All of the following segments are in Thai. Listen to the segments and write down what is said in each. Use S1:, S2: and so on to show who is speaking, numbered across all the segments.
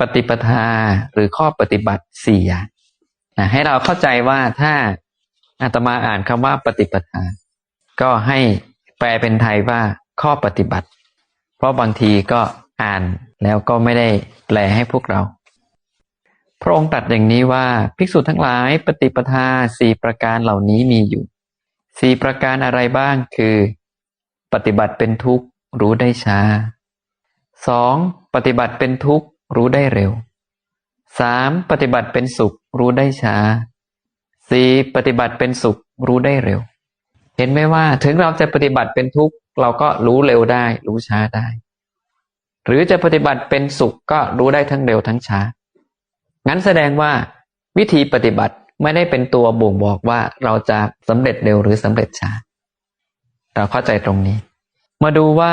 S1: ปฏิปทาหรือข้อปฏิบัติสี่อย่างนะให้เราเข้าใจว่าถ้าอาตมาอ่านคำว่าปฏิปทา ก็ให้แปลเป็นไทยว่าข้อปฏิบัติ เพราะบางทีก็อ่านแล้วก็ไม่ได้แปลให้พวกเรา พระองค์ตรัสอย่างนี้ว่าภิกษุทั้งหลายปฏิปทาสี่ประการเหล่านี้มีอยู่สี่ประการอะไรบ้างคือ ปฏิบัติเป็นทุกข์รู้ได้ช้าสองปฏิบัติเป็นทุกข์ รู้ได้เร็วสามปฏิบัติเป็นสุข รู้ได้ช้าสี่ปฏิบัติเป็นสุข รู้ได้เร็ว เห็นไหมว่าถึงเราจะปฏิบัติเป็นทุกข์ เราก็รู้เร็วได้ รู้ช้าได้ หรือจะปฏิบัติเป็นสุขก็รู้ได้ทั้งเร็วทั้งช้า งั้นแสดงว่า วิธีปฏิบัติไม่ได้เป็นตัวบ่งบอกว่าเราจะสำเร็จเร็วหรือสำเร็จช้าเราเข้าใจตรงนี้ มาดูว่า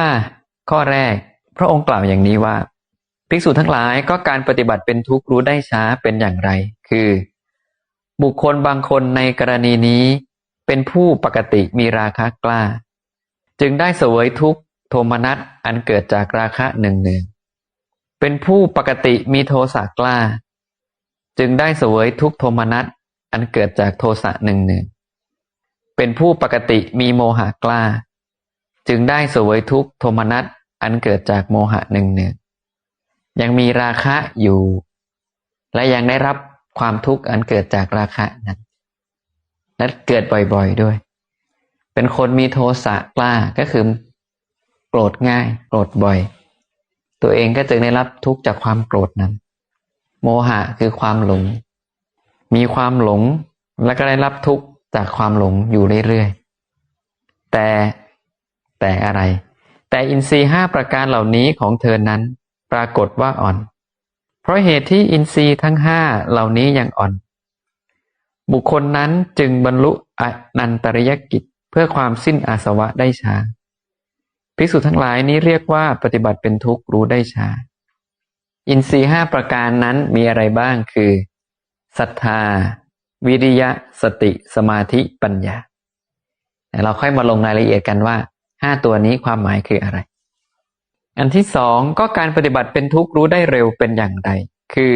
S1: ข้อแรกพระองค์กล่าวอย่างนี้ว่า ภิกษุทั้งหลายก็การปฏิบัติเป็นทุกข์รู้ได้ช้าเป็นอย่างไร คือ บุคคลบางคนในกรณีนี้ เป็นผู้ปกติมีราคะกล้า จึงได้เสวยทุกข์โทมนัสอันเกิดจากราคะหนึ่งหนึ่งเป็นผู้ปกติมีโทสะกล้า จึงได้เสวยทุกขโทมนัสอันเกิดจากโทสะหนึ่งหนึ่งเป็นผู้ปกติมีโมหะกล้า จึงได้เสวยทุกขโทมนัสอันเกิดจากโมหะหนึ่งหนึ่ง ยังมีราคะอยู่ และยังได้รับความทุกข์อันเกิดจากราคะนั้นและเกิดบ่อยๆด้วย เป็นคนมีโทสะกล้าก็คือโกรธง่ายโกรธบ่อย ตัวเองก็จึงได้รับทุกข์จากความโกรธนั้น โมหะคือความหลง มีความหลงและก็ได้รับทุกข์จากความหลงอยู่เรื่อยๆแต่แต่อะไร แต่อินทรีย์ห้าประการเหล่านี้ของเธอนั้น รากฏว่าอ่อน เพราะเหตุที่อินทรีย์ทั้งห้าเหล่านี้ยังอ่อน บุคคลนั้นจึงบรรลุอนันตริยกิจเพื่อความสิ้นอาสวะได้ช้าภิกษุทั้งหลายนี้เรียกว่าปฏิบัติเป็นทุกข์รู้ได้ช้า อินทรีย์ห้าประการนั้นมีอะไรบ้างคือศรัทธา วิริยะ สติสมาธิปัญญา เราค่อยมาลงรายละเอียดกันว่าห้าตัวนี้ความหมายคืออะไร อันที่สองก็การปฏิบัติเป็นทุกข์รู้ได้เร็วเป็นอย่างไร คือ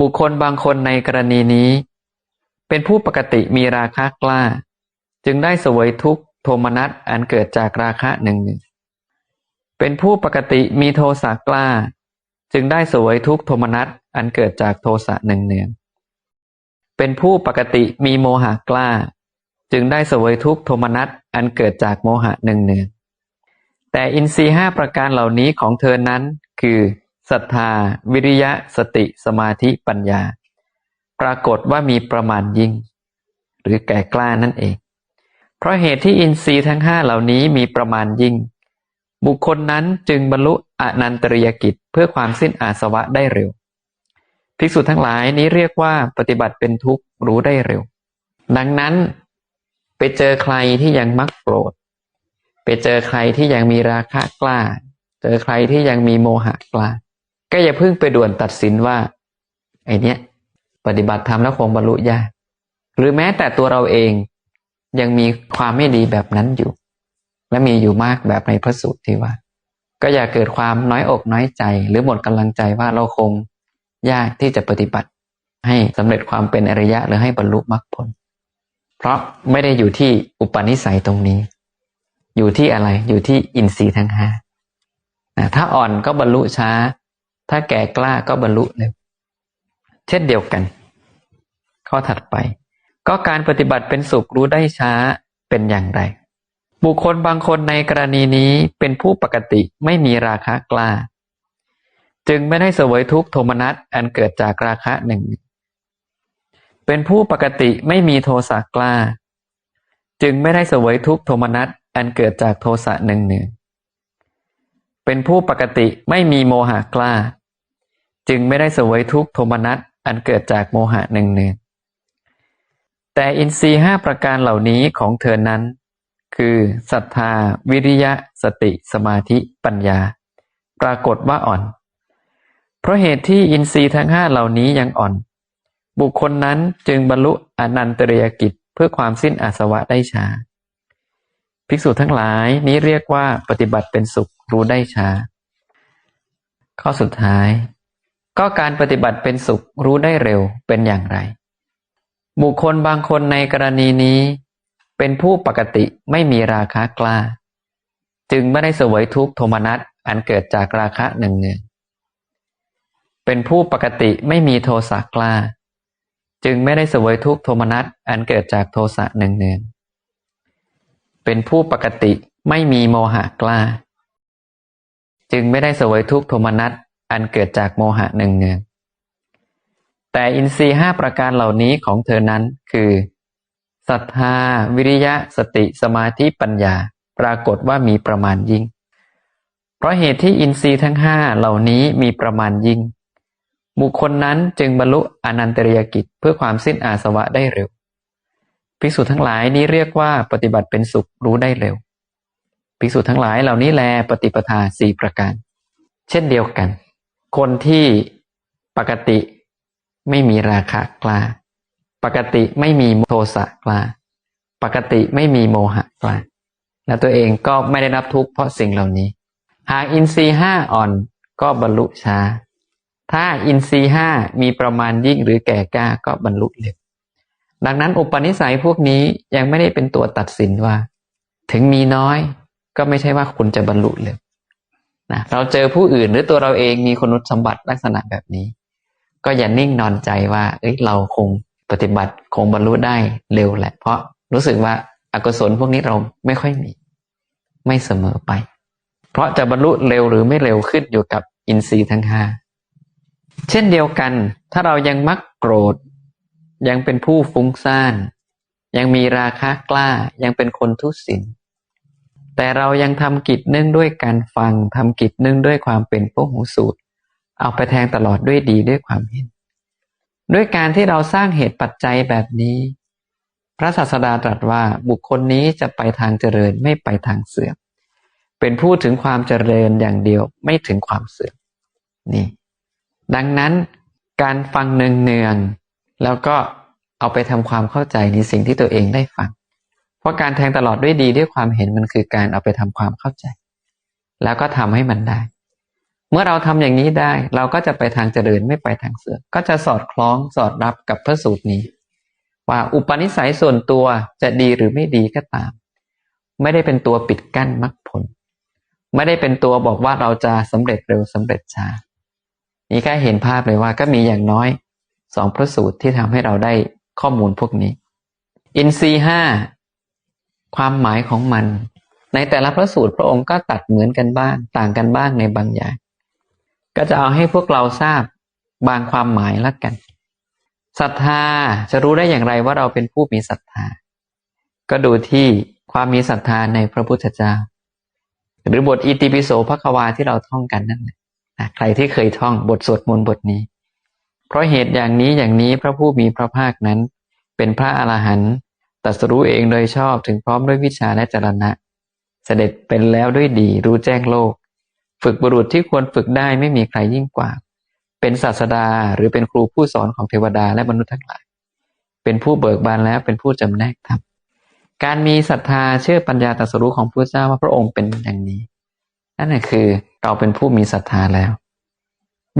S1: บุคคลบางคนในกรณีนี้ เป็นผู้ปกติมีราคะกล้า จึงได้สวยทุกข์โทมนัสอันเกิดจากราคะหนึ่งหนึ่งเป็นผู้ปกติมีโทสะกล้า จึงได้สวยทุกขโทมนัสอันเกิดจากโทสะหนึ่งเนืองเป็นผู้ปกติมีโมหะกล้า จึงได้สวยทุกขโทมนัสอันเกิดจากโมหะหนึ่งเนือง แต่อินทรีห้าประการเหล่านี้ของเธอนั้น คือศรัทธา วิริยะ สติ สมาธิปัญญา ปรากฏว่ามีประมาณยิ่ง หรือแก่กล้านั่นเอง เพราะเหตุที่อินทรีย์ทั้งห้าเหล่านี้มีประมาณยิ่ง บุคคลนั้นจึงบรรลุอนันตริยกิจเพื่อความสิ้นอาสวะได้เร็ว ภิกษุทั้งหลายนี้เรียกว่าปฏิบัติเป็นทุกข์รู้ได้เร็ว ดังนั้นไปเจอใครที่ยังมักโกรธ ไปเจอใครที่ยังมีราคะกล้า เจอใครที่ยังมีโมหะกล้า ก็อย่าเพิ่งไปด่วนตัดสินว่า ไอเนี้ย ปฏิบัติธรรมแล้วคงบรรลุยาก หรือแม้แต่ตัวเราเองยังมีความไม่ดีแบบนั้นอยู่ และมีอยู่มากแบบในพระสูตรที่ว่า ก็อย่าเกิดความน้อยอกน้อยใจ หรือหมดกำลังใจว่าเราคงยากที่จะปฏิบัติ ให้สำเร็จความเป็นอริยะหรือให้บรรลุมรรคผล เพราะไม่ได้อยู่ที่อุปนิสัยตรงนี้ อยู่ที่อะไร อยู่ที่อินทรีย์ทั้งห้าถ้าอ่อนก็บรรลุช้า ถ้าแก่กล้าก็บรรลุเร็ว เช่นเดียวกัน ข้อถัดไป ก็การปฏิบัติเป็นสุขรู้ได้ช้าเป็นอย่างไร บุคคลบางคนในกรณีนี้เป็นผู้ปกติไม่มีราคะกล้า จึงไม่ได้เสวยทุกโทมนัสอันเกิดจากราคะหนึ่ง เป็นผู้ปกติไม่มีโทสะกล้า จึงไม่ได้เสวยทุกโทมนัส อันเกิดจากโทสะหนึ่งหนึ่งเป็นผู้ปกติไม่มีโมหะกล้า จึงไม่ได้เสวยทุกโทมนัสอันเกิดจากโมหะหนึ่งหนึ่งแต่อินทรีห้าประการเหล่านี้ของเธอนั้น คือศรัทธา วิริยะ สติสมาธิปัญญา ปรากฏว่าอ่อน เพราะเหตุที่อินทรีย์ทั้งห้าเหล่านี้ยังอ่อน บุคคลนั้นจึงบรรลุอนันตเรียกิจเพื่อความสิ้นอาสวะได้ช้า ภิกษุทั้งหลายนี้เรียกว่าปฏิบัติเป็นสุขรู้ได้ช้า ข้อสุดท้าย ก็การปฏิบัติเป็นสุขรู้ได้เร็วเป็นอย่างไร บุคคลบางคนในกรณีนี้ เป็นผู้ปกติไม่มีราคะกล้า จึงไม่ได้เสวยทุกขโทมนัสอันเกิดจากราคะหนึ่งเนืองเป็นผู้ปกติไม่มีโทสะกล้า จึงไม่ได้เสวยทุกขโทมนัสอันเกิดจากโทสะหนึ่งเนือง เป็นผู้ปกติไม่มีโมหะกล้า จึงไม่ได้เสวยทุกขโทมนัสอันเกิดจากโมหะหนึ่งเนืองแต่อินทรีย์ห้าประการเหล่านี้ของเธอนั้นคือศรัทธา วิริยะ สติสมาธิปัญญา ปรากฏว่ามีประมาณยิ่ง เพราะเหตุที่อินทรีย์ทั้งห้าเหล่านี้มีประมาณยิ่งบุคคลนั้นจึงบรรลุอนันตริยกิจเพื่อความสิ้นอาสวะได้เร็ว ภิกษุทั้งหลายนี้เรียกว่าปฏิบัติเป็นสุขรู้ได้เร็วภิกษุทั้งหลายเหล่านี้แลปฏิปทาสี่ประการ เช่นเดียวกัน คนที่ปกติไม่มีราคะกล้า ปกติไม่มีโทสะกล้า ปกติไม่มีโมหะกล้า และตัวเองก็ไม่ได้รับทุกข์เพราะสิ่งเหล่านี้ หากอินทรีย์ห้าอ่อนก็บรรลุช้า ถ้าอินทรีย์ห้ามีประมาณยิ่งหรือแก่กล้าก็บรรลุเร็ว ดังนั้นอุปนิสัยพวกนี้ยังไม่ได้เป็นตัวตัดสินว่า ถึงมีน้อยก็ไม่ใช่ว่าคุณจะบรรลุเร็วนะเราเจอผู้อื่นหรือตัวเราเองมีคุณสมบัติลักษณะแบบนี้ ก็อย่านิ่งนอนใจว่า เอ้ยเราคงปฏิบัติคงบรรลุได้เร็วแหละ เพราะรู้สึกว่าอากุศลพวกนี้เราไม่ค่อยมี ไม่เสมอไป เพราะจะบรรลุเร็วหรือไม่เร็วขึ้นอยู่กับอินทรีย์ทั้งห้าเช่นเดียวกัน ถ้าเรายังมักโกรธ ยังเป็นผู้ฟุ้งซ่าน ยังมีราคะกล้า ยังเป็นคนทุศีลแต่เรายังทำกิจเนื่องด้วยการฟังทำกิจเนื่องด้วยความเป็นพวกหูสูตร เอาไปแทงตลอดด้วยดีด้วยความเห็น ด้วยการที่เราสร้างเหตุปัจจัยแบบนี้ พระศาสดาตรัสว่าบุคคลนี้จะไปทางเจริญไม่ไปทางเสื่อม เป็นผู้ถึงความเจริญอย่างเดียวไม่ถึงความเสื่อมนี่ ดังนั้นการฟังเนืองๆ แล้วก็เอาไปทำความเข้าใจในสิ่งที่ตัวเองได้ฟัง เพราะการแทงตลอดด้วยดีด้วยความเห็นมันคือการเอาไปทำความเข้าใจ แล้วก็ทำให้มันได้ เมื่อเราทำอย่างนี้ได้ เราก็จะไปทางเจริญไม่ไปทางเสื่อมก็จะสอดคล้องสอดรับกับพระสูตรนี้ ว่าอุปนิสัยส่วนตัวจะดีหรือไม่ดีก็ตาม ไม่ได้เป็นตัวปิดกั้นมรรคผล ไม่ได้เป็นตัวบอกว่าเราจะสำเร็จเร็วสำเร็จช้านี่แค่เห็นภาพเลยว่าก็มีอย่างน้อย สองพระสูตรที่ทำให้เราได้ข้อมูลพวกนี้ อินทรีห้าความหมายของมัน ในแต่ละพระสูตรพระองค์ก็ตัดเหมือนกันบ้าง ต่างกันบ้างในบางอย่าง ก็จะเอาให้พวกเราทราบบางความหมายละกันศรัทธาจะรู้ได้อย่างไรว่าเราเป็นผู้มีศรัทธา ก็ดูที่ความมีศรัทธาในพระพุทธเจ้า หรือบทอิติปิโสพระควาที่เราท่องกันนั่นแหละใครที่เคยท่องบทสวดมนต์บทนี้ เพราะเหตุอย่างนี้อย่างนี้พระผู้มีพระภาคนั้น เป็นพระอรหันต์ตรัสรู้เองโดยชอบถึงพร้อมด้วยวิชาและจรณะ เสด็จเป็นแล้วด้วยดีรู้แจ้งโลก ฝึกบุรุษที่ควรฝึกได้ไม่มีใครยิ่งกว่า เป็นศาสดาหรือเป็นครูผู้สอนของเทวดาและมนุษย์ทั้งหลาย เป็นผู้เบิกบานแล้วเป็นผู้จำแนกธรรมการมีศรัทธาเชื่อปัญญาตรัสรู้ของพระเจ้าว่าพระองค์เป็นอย่างนี้ นั่นคือเราเป็นผู้มีศรัทธาแล้ว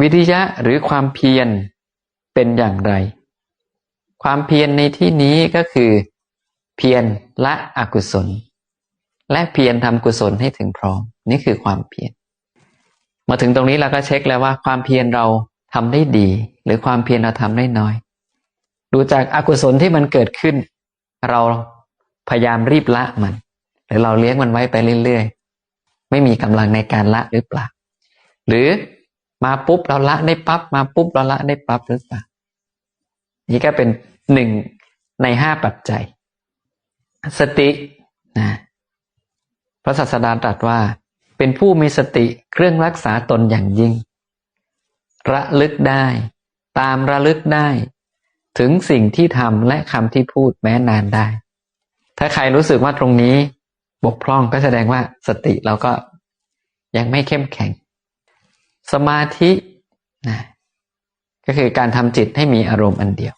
S1: วิทยะหรือความเพียร เป็นอย่างไร ความเพียรในที่นี้ก็คือ เพียรละอกุศล และเพียรทำกุศลให้ถึงพร้อม นี่คือความเพียรมาถึงตรงนี้เราก็เช็คแล้วว่าความเพียรเราทำได้ดี หรือความเพียรเราทำได้น้อย ดูจากอากุศลที่มันเกิดขึ้น เราพยายามรีบละมัน หรือเราเลี้ยงมันไว้ไปเรื่อยๆ ไม่มีกำลังในการละหรือเปล่า หรือมาปุ๊บเราละได้ปั๊บมาปุ๊บเราละได้ปั๊บหรือเปล่า นี่ก็เป็นหนึ่งในห้าปัจจัย สตินะพระศาสดาตรัสว่า เป็นผู้มีสติเครื่องรักษาตนอย่างยิ่ง ระลึกได้ ตามระลึกได้ ถึงสิ่งที่ทำและคำที่พูดแม้นานได้ ถ้าใครรู้สึกว่าตรงนี้บกพร่องก็แสดงว่าสติเราก็ยังไม่เข้มแข็ง สมาธินะก็คือการทำจิตให้มีอารมณ์อันเดียว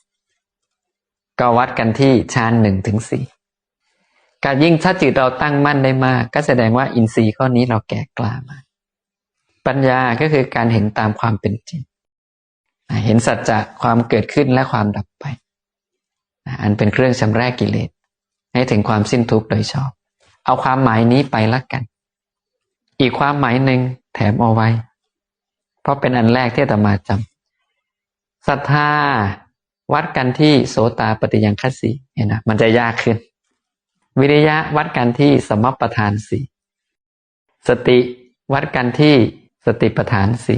S1: ก็วัดกันที่ฌานหนึ่งถึงสี่การยิ่งถ้าจิตเราตั้งมั่นได้มาก ก็แสดงว่าอินทรีย์ข้อนี้เราแก่กล้ามาก ปัญญาก็คือการเห็นตามความเป็นจริง เห็นสัจจะความเกิดขึ้นและความดับไป อันเป็นเครื่องชำระกิเลส ให้ถึงความสิ้นทุกข์โดยชอบ เอาความหมายนี้ไปละกัน อีกความหมายหนึ่งแถมเอาไว้ เพราะเป็นอันแรกที่ตมาจำศรัทธา วัดกันที่โสตาปฏิยังคัสสีเห็นนะมันจะยากขึ้น วิริยะวัดกันที่สมปทานสีสติวัดกันที่สติปทานสี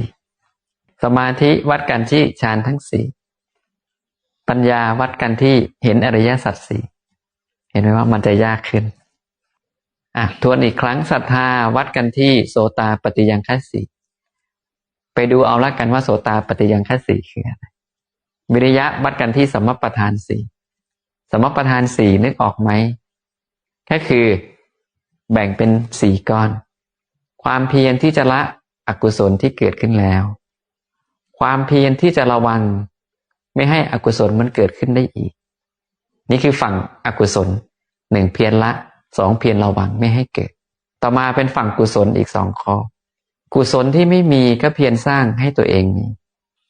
S1: สมาธิวัดกันที่ฌานทั้งสี่ปัญญาวัดกันที่เห็นอริยสัจสี่เห็นไหมว่ามันจะยากขึ้นอะทวนอีกครั้งศรัทธาวัดกันที่โสตาปฏิยังคัสสีไปดูเอาละกันว่าโสตาปฏิยังคัสสีคืออะไร วิริยะวัดกันที่สมประทานสี่สมประทานสี่นึกออกไหมก็คือแบ่งเป็นสี่ก้อน ความเพียรที่จะละอกุศลที่เกิดขึ้นแล้ว ความเพียรที่จะระวัง ไม่ให้อกุศลมันเกิดขึ้นได้อีก นี่คือฝั่งอกุศลหนึ่งเพียรละสองเพียรระวังไม่ให้เกิด ต่อมาเป็นฝั่งกุศลอีกสองข้อกุศลที่ไม่มีก็เพียรสร้างให้ตัวเองมี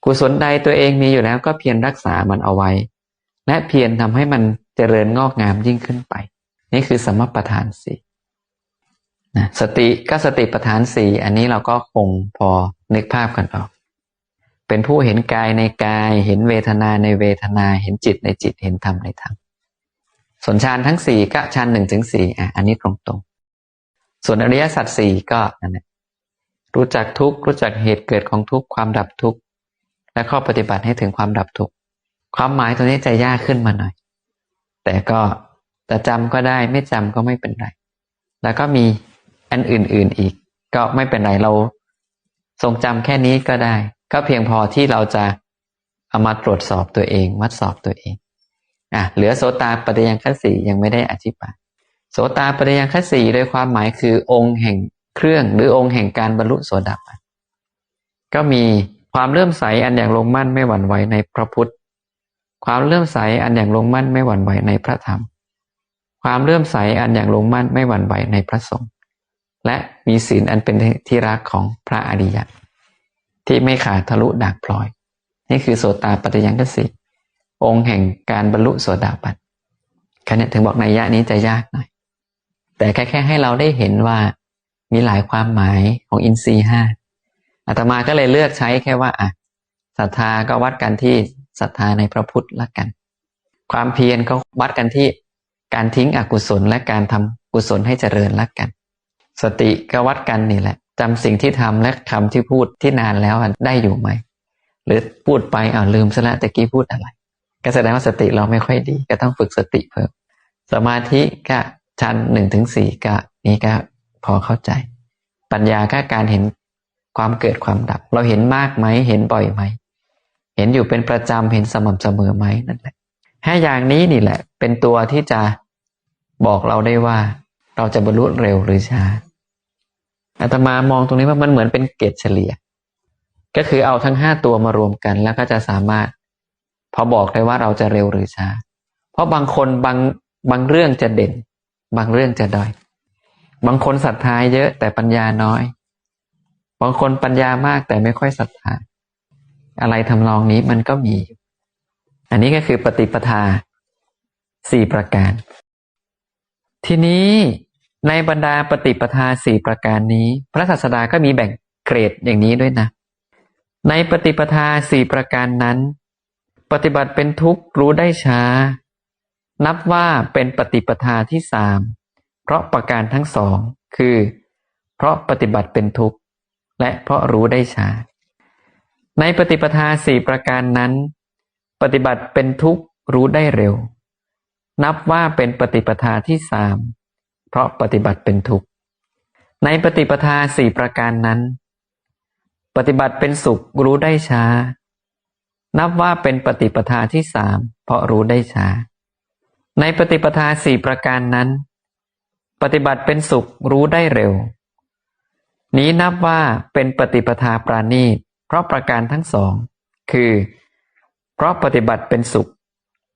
S1: กุศลใดตัวเองมีอยู่แล้วก็เพียรรักษามันเอาไว้ และเพียรทำให้มันเจริญงอกงามยิ่งขึ้นไป นี่คือสมปทานสี่นะสติก็สติปทานสี่อันนี้เราก็คงพอนึกภาพกันออก เป็นผู้เห็นกายในกาย เห็นเวทนาในเวทนา เห็นจิตในจิต เห็นธรรมในธรรม ส่วนฌานทั้งสี่ก็ฌานหนึ่งถึงสี่อะ อันนี้ตรงตรงๆส่วนอริยสัจสี่ก็นั่นแหละรู้จักทุกข์รู้จักเหตุเกิดของทุกข์ความดับทุกข์ และข้อปฏิบัติให้ถึงความดับทุกข์ความหมายตรงนี้จะยากขึ้นมาหน่อย แต่ก็จะจำก็ได้ไม่จำก็ไม่เป็นไร แล้วก็มีอันอื่นๆอีก ก็ไม่เป็นไรเราทรงจำแค่นี้ก็ได้ ก็เพียงพอที่เราจะเอามาตรวจสอบตัวเองวัดสอบตัวเองอะเหลือโสตาปฏิยังคัสสียังไม่ได้อธิบายโสตาปฏิยังคัสสีโดยความหมายคือองค์แห่งเครื่องหรือองค์แห่งการบรรลุโสดาบันก็มี ความเลื่อมใสอันอย่างลงมั่นไม่หวั่นไหวในพระพุทธ ความเลื่อมใสอันอย่างลงมั่นไม่หวั่นไหวในพระธรรม ความเลื่อมใสอันอย่างลงมั่นไม่หวั่นไหวในพระสงฆ์และมีศีลอันเป็นที่รักของพระอริยะที่ไม่ขาดทะลุด่างพลอย นี่คือโสตาปฏิยังคสีองค์แห่งการบรรลุโสดาบันคันนี้ถึงบอกในยะนี้จะยากหน่อย แต่แค่แค่ให้เราได้เห็นว่ามีหลายความหมายของอินทรีห้า อาตมาก็เลยเลือกใช้แค่ว่าอะศรัทธาก็วัดกันที่ศรัทธาในพระพุทธละกัน ความเพียรก็วัดกันที่การทิ้งอกุศลและการทำกุศลให้เจริญละกัน สติก็วัดกันนี่แหละจำสิ่งที่ทำและคำที่พูดที่นานแล้วได้อยู่ไหม หรือพูดไปอ้าวลืมซะล้วตะกี้พูดอะไร ก็แสดงว่าสติเราไม่ค่อยดี ก็ต้องฝึกสติเพิ่ม สมาธิก็ชั้นหนึ่งถึงสี่ก็นี่ก็พอเข้าใจ ปัญญาก็การเห็น ความเกิดความดับ เราเห็นมากไหมเห็นบ่อยไหม เห็นอยู่เป็นประจำเห็นสม่ำเสมอไหมนั่นแหละห้าอย่างนี้นี่แหละ เป็นตัวที่จะบอกเราได้ว่า เราจะบรรลุเร็วหรือช้าอาตมามองตรงนี้ว่ามันเหมือนเป็นเกจเฉลี่ย ก็คือเอาทั้งห้าตัวมารวมกัน แล้วก็จะสามารถ พอบอกได้ว่าเราจะเร็วหรือช้า เพราะบางคนบางบางเรื่องจะเด่น บางเรื่องจะด้อย บางคนศรัทธาเยอะแต่ปัญญาน้อย บางคนปัญญามากแต่ไม่ค่อยศรัทธา อะไรทำนองนี้มันก็มี อันนี้ก็คือปฏิปทาสี่ประการ ทีนี้ในบรรดาปฏิปทาสี่ประการนี้ พระศาสดาก็มีแบ่งเกรดอย่างนี้ด้วยนะ ในปฏิปทาสี่ประการนั้น ปฏิบัติเป็นทุกข์รู้ได้ช้า นับว่าเป็นปฏิปทาที่สามเพราะประการทั้งสองคือ เพราะปฏิบัติเป็นทุกข์ และเพราะรู้ได้ช้าในปฏิปทาสี่ประการนั้น ปฏิบัติเป็นทุกข์รู้ได้เร็ว นับว่าเป็นปฏิปทาที่สามเพราะปฏิบัติเป็นทุกข์ในปฏิปทาสี่ประการนั้น ปฏิบัติเป็นสุขรู้ได้ช้า นับว่าเป็นปฏิปทาที่สามเพราะรู้ได้ช้า ในปฏิปทาสี่ประการนั้น ปฏิบัติเป็นสุขรู้ได้เร็ว นี้นับว่าเป็นปฏิปทาปราณีตเพราะประการทั้งสอง คือ เพราะปฏิบัติเป็นสุข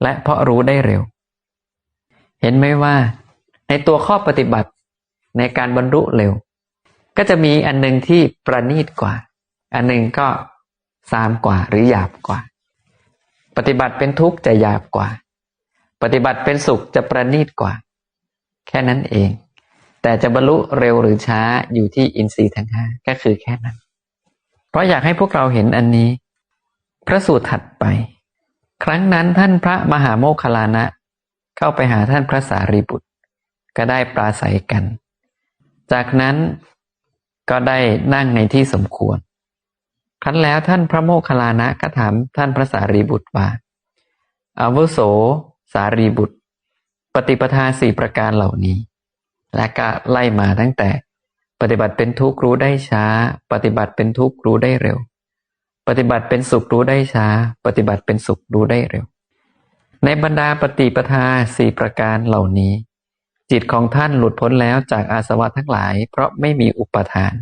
S1: และเพราะรู้ได้เร็ว เห็นไหมว่า ในตัวข้อปฏิบัติในการบรรลุเร็ว ก็จะมีอันหนึ่งที่ประณีตกว่า อันหนึ่งก็ซามกว่าหรือหยาบกว่า ปฏิบัติเป็นทุกข์จะหยาบกว่า ปฏิบัติเป็นสุขจะประณีตกว่า แค่นั้นเอง แต่จะบรรลุเร็วหรือช้าอยู่ที่อินทรีย์ทั้งห้าก็คือแค่นั้น เพราะอยากให้พวกเราเห็นอันนี้ พระสูตรถัดไป ครั้งนั้นท่านพระมหาโมคคลานะ เข้าไปหาท่านพระสารีบุตร ก็ได้ปราศัยกัน จากนั้นก็ได้นั่งในที่สมควร ครั้นแล้วท่านพระโมคคัลลานะก็ถามท่านพระสารีบุตรว่าอาวุโส สารีบุตร ปฏิปทาสี่ประการเหล่านี้ และก็ไล่มาตั้งแต่ ปฏิบัติเป็นทุกข์รู้ได้ช้า ปฏิบัติเป็นทุกข์รู้ได้เร็ว ปฏิบัติเป็นสุขรู้ได้ช้า ปฏิบัติเป็นสุขรู้ได้เร็ว ในบรรดาปฏิปทาสี่ประการเหล่านี้ จิตของท่านหลุดพ้นแล้วจากอาสวะทั้งหลาย เพราะไม่มีอุปทาน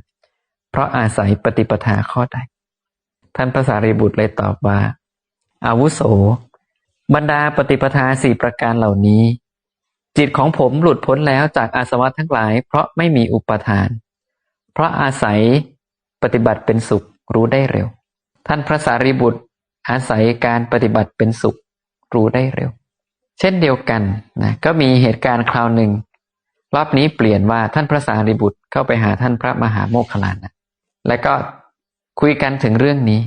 S1: เพราะอาศัยปฏิปทาข้อใดท่านพระสารีบุตรเลยตอบว่าอาวุโส บรรดาปฏิปทาสี่ประการเหล่านี้ จิตของผมหลุดพ้นแล้วจากอาสวะทั้งหลาย เพราะไม่มีอุปทาน เพราะอาศัยปฏิบัติเป็นสุขรู้ได้เร็ว ท่านพระสารีบุตรอาศัยการปฏิบัติเป็นสุขรู้ได้เร็ว เช่นเดียวกันนะก็มีเหตุการณ์คราวหนึ่ง รอบนี้เปลี่ยนว่าท่านพระสารีบุตรเข้าไปหาท่านพระมหาโมคคลานะและก็คุยกันถึงเรื่องนี้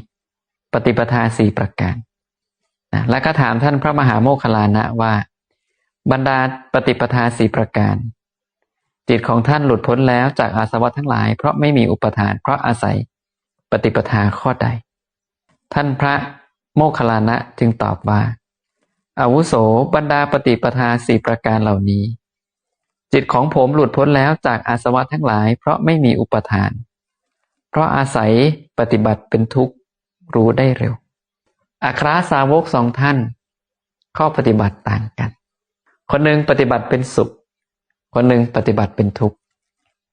S1: ปฏิปทาสี่ประการนะแล้วก็ถามท่านพระมหาโมคคลานะว่า บรรดาปฏิปทาสี่ประการ จิตของท่านหลุดพ้นแล้วจากอาสวะทั้งหลาย เพราะไม่มีอุปทาน เพราะอาศัยปฏิปทาข้อใด ท่านพระโมคคัลลานะจึงตอบว่าอาวุโสบรรดาปฏิปทาสี่ประการเหล่านี้ จิตของผมหลุดพ้นแล้วจากอาสวะทั้งหลาย เพราะไม่มีอุปทาน เพราะอาศัยปฏิบัติเป็นทุกข์รู้ได้เร็วอัครสาวกสองท่าน ข้อปฏิบัติต่างกัน คนหนึ่งปฏิบัติเป็นสุข คนหนึ่งปฏิบัติเป็นทุกข์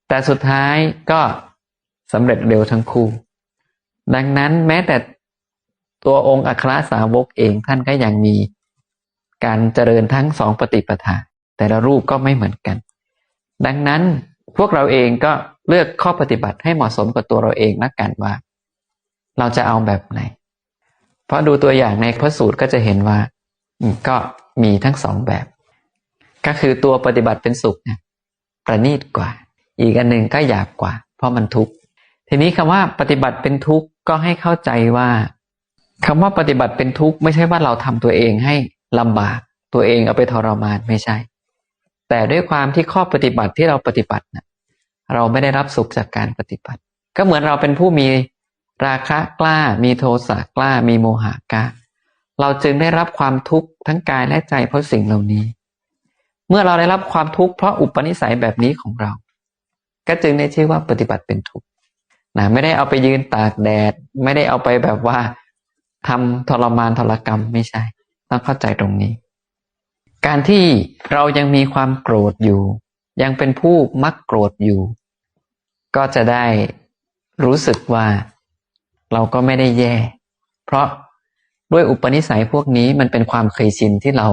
S1: แต่สุดท้ายก็สำเร็จเร็วทั้งคู่ ดังนั้นแม้แต่ตัวองค์อัครสาวกเองท่านก็ยังมีการเจริญทั้งสองปฏิปทา แต่ละรูปก็ไม่เหมือนกัน ดังนั้นพวกเราเองก็เลือกข้อปฏิบัติให้เหมาะสมกับตัวเราเองนักกันว่า เราจะเอาแบบไหน เพราะดูตัวอย่างในพระสูตรก็จะเห็นว่าก็มีทั้งสองแบบ ก็คือตัวปฏิบัติเป็นสุขเนี่ยประณีตกว่า อีกอันหนึ่งก็หยาบกว่า เพราะมันทุกข์ทีนี้คำว่าปฏิบัติเป็นทุกข์ก็ให้เข้าใจว่าคำว่าปฏิบัติเป็นทุกข์ไม่ใช่ว่าเราทำตัวเองให้ลำบากตัวเองเอาไปทรมานไม่ใช่ แต่ด้วยความที่ข้อปฏิบัติที่เราปฏิบัตินะเราไม่ได้รับสุขจากการปฏิบัติ ก็เหมือนเราเป็นผู้มีราคะกล้า มีโทสะกล้า มีโมหะกล้า เราจึงได้รับความทุกข์ทั้งกายและใจเพราะสิ่งเหล่านี้ เมื่อเราได้รับความทุกข์เพราะอุปนิสัยแบบนี้ของเรา ก็จึงได้ชื่อว่าปฏิบัติเป็นทุกข์นะไม่ได้เอาไปยืนตากแดด ไม่ได้เอาไปแบบว่าทำทรมานทรกรรมไม่ใช่ ต้องเข้าใจตรงนี้ การที่เรายังมีความโกรธอยู่ ยังเป็นผู้มักโกรธอยู่ ก็จะได้รู้สึกว่าเราก็ไม่ได้แย่ เพราะด้วยอุปนิสัยพวกนี้มันเป็นความเคยชินที่เรา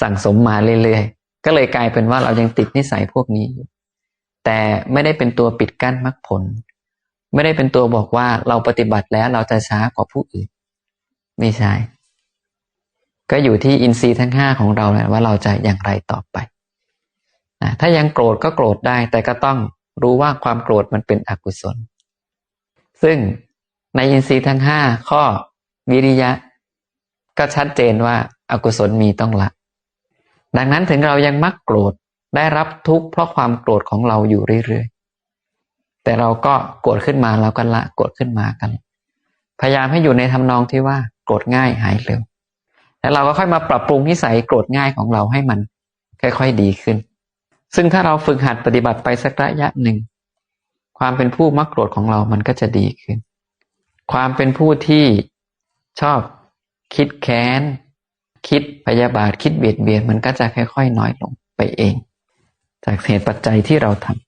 S1: สั่งสมมาเรื่อยๆ ก็เลยกลายเป็นว่าเรายังติดนิสัยพวกนี้อยู่แต่ไม่ได้เป็นตัวปิดกั้นมรรคผล ไม่ได้เป็นตัวบอกว่าเราปฏิบัติแล้วเราจะช้ากว่าผู้อื่น ไม่ใช่ ก็อยู่ที่อินทรีย์ทั้งห้าของเราแหละว่าเราจะอย่างไรต่อไปนะถ้ายังโกรธก็โกรธได้ แต่ก็ต้องรู้ว่าความโกรธมันเป็นอกุศล ซึ่งในอินทรีย์ทั้งห้าข้อวิริยะ ก็ชัดเจนว่าอากุศลมีต้องละ ดังนั้นถึงเรายังมักโกรธได้รับทุกข์เพราะความโกรธของเราอยู่เรื่อยๆ แต่เราก็โกรธขึ้นมาเราก็ละโกรธขึ้นมากัน พยายามให้อยู่ในทำนองที่ว่าโกรธง่ายหายเร็ว แล้วเราก็ค่อยมาปรับปรุงนิสัยโกรธง่ายของเราให้มันค่อยๆดีขึ้น ซึ่งถ้าเราฝึกหัดปฏิบัติไปสักระยะหนึ่ง ความเป็นผู้มักโกรธของเรามันก็จะดีขึ้น ความเป็นผู้ที่ชอบคิดแค้น คิดพยาบาทคิดเบียดเบียนมันก็จะค่อย ๆ น้อยลงไปเอง จากเหตุปัจจัยที่เราทำ